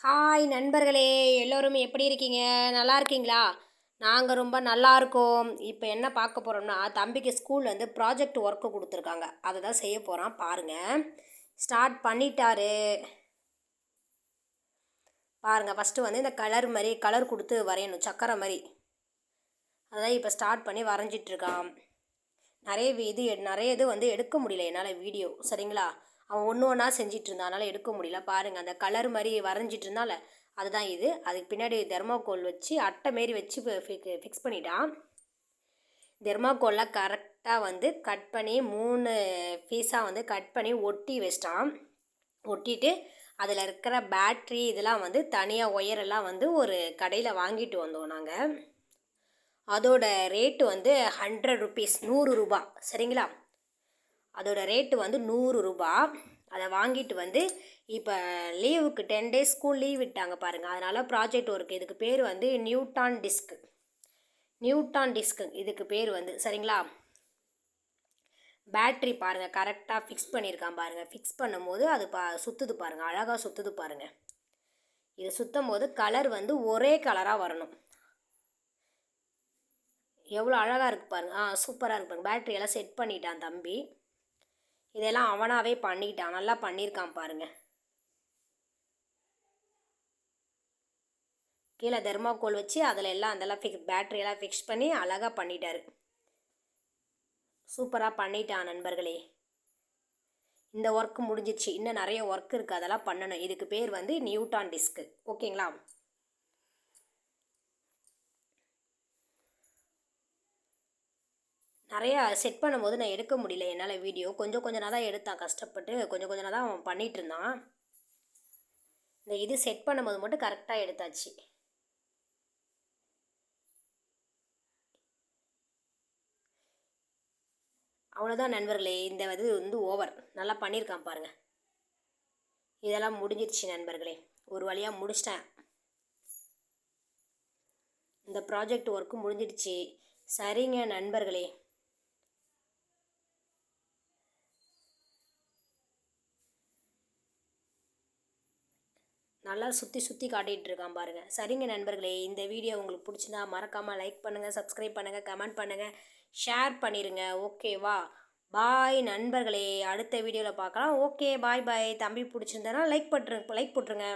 Hi நண்பர்களே. எல்லோரும் எப்படி இருக்கீங்க? நல்லா இருக்கீங்களா? நாங்கள் ரொம்ப நல்லா இருக்கோம். இப்போ என்ன பார்க்க போகிறோம்னா தம்பிக்கு ஸ்கூலில் வந்து ப்ராஜெக்ட் ஒர்க்கு கொடுத்துருக்காங்க. அதை தான் செய்ய போகிறான் பாருங்கள் ஸ்டார்ட் பண்ணிட்டாரு. பாருங்கள் ஃபஸ்ட்டு வந்து இந்த கலர் மாதிரி கலர் கொடுத்து வரையணும். சக்கரை மாதிரி. அதான் இப்போ ஸ்டார்ட் பண்ணி வரைஞ்சிட்ருக்கான் நிறைய இது நிறைய இது வந்து எடுக்க முடியல என்னால் வீடியோ சரிங்களா? அவன் ஒன்று ஒன்றா செஞ்சிட்டு இருந்தான் அதனால் எடுக்க முடியல. பாருங்கள் அந்த கலர் மாதிரி வரைஞ்சிட்டு இருந்தால அதுதான் இது. அதுக்கு பின்னாடி தெர்மாக்கோல் வச்சு அட்டை மாரி வச்சு ஃபிக்ஸ் பண்ணிட்டான். தெர்மாக்கோல்லாம் கரெக்டாக வந்து கட் பண்ணி மூணு பீஸாக வந்து கட் பண்ணி ஒட்டி வச்சிட்டான். ஒட்டிட்டு அதில் இருக்கிற பேட்ரி இதெல்லாம் வந்து தனியாக ஒயரெல்லாம் வந்து ஒரு கடையில் வாங்கிட்டு வந்தோம் நாங்கள் அதோட ரேட்டு வந்து ஹண்ட்ரட் ருபீஸ் நூறு ரூபா. சரிங்களா? அதோட ரேட்டு வந்து நூறு ரூபா. அதை வாங்கிட்டு வந்து இப்போ லீவுக்கு டென் டேஸ் ஸ்கூல் லீவ் விட்டாங்க பாருங்கள் அதனால் ப்ராஜெக்ட் ஒர்க் இதுக்கு பேர் வந்து நியூட்டான் டிஸ்க் நியூட்டான் டிஸ்க்கு இதுக்கு பேர் வந்து சரிங்களா? பேட்ரி பாருங்கள் கரெக்டாக ஃபிக்ஸ் பண்ணியிருக்கான் பாருங்கள் ஃபிக்ஸ் பண்ணும்போது அது பா சுற்றுது பாருங்கள் அழகாக சுற்றுது பாருங்கள் இது சுற்றும் போது கலர் வந்து ஒரே கலராக வரணும். எவ்வளோ அழகாக இருக்குது பாருங்கள் ஆ சூப்பராக இருக்கு பாருங்கள் பேட்ரி எல்லாம் செட் பண்ணிட்டான் தம்பி. இதெல்லாம் அவனாகவே பண்ணிக்கிட்டான் நல்லா பண்ணியிருக்கான் பாருங்கள் கீழே தெர்மாக்கோல் வச்சு அதில் எல்லாம் அதெல்லாம் ஃபிக்ஸ் பேட்ரியெல்லாம் ஃபிக்ஸ் பண்ணி அழகாக பண்ணிட்டாரு. சூப்பராக பண்ணிட்டான் நண்பர்களே. இந்த ஒர்க் முடிஞ்சிச்சு. இன்னும் நிறைய ஒர்க் இருக்குது அதெல்லாம் பண்ணணும். இதுக்கு பேர் வந்து நியூட்டான் டிஸ்க்கு ஓகேங்களா? நிறையா செட் பண்ணும்போது நான் எடுக்க முடியல. என்னால் வீடியோ கொஞ்சம் கொஞ்சம் தான் எடுத்தான். கஷ்டப்பட்டு கொஞ்சம் கொஞ்சம் தான் அவன் பண்ணிகிட்டு இருந்தான். இந்த இது செட் பண்ணும்போது மட்டும் கரெக்டாக எடுத்தாச்சு. அவ்வளோதான் நண்பர்களே. இந்த இது வந்து ஓவர் நல்லா பண்ணியிருக்கான் பாருங்கள் இதெல்லாம் முடிஞ்சிருச்சு நண்பர்களே. ஒரு வழியாக முடிச்சிட்டேன். இந்த ப்ராஜெக்ட் ஒர்க்கு முடிஞ்சிடுச்சு. சரிங்க நண்பர்களே. நல்லா சுற்றி சுற்றி காட்டிகிட்டு இருக்கான் பாருங்கள் சரிங்க நண்பர்களே இந்த வீடியோ உங்களுக்கு பிடிச்சிருந்தா மறக்காமல் லைக் பண்ணுங்கள் சப்ஸ்கிரைப் பண்ணுங்கள் கமெண்ட் பண்ணுங்கள் ஷேர் பண்ணிடுங்க ஓகேவா பாய் நண்பர்களே அடுத்த வீடியோவில் பார்க்கலாம். ஓகே பாய் பாய் தம்பி பிடிச்சிருந்தேன்னா லைக் பட்டுரு லைக் போட்டுருங்க.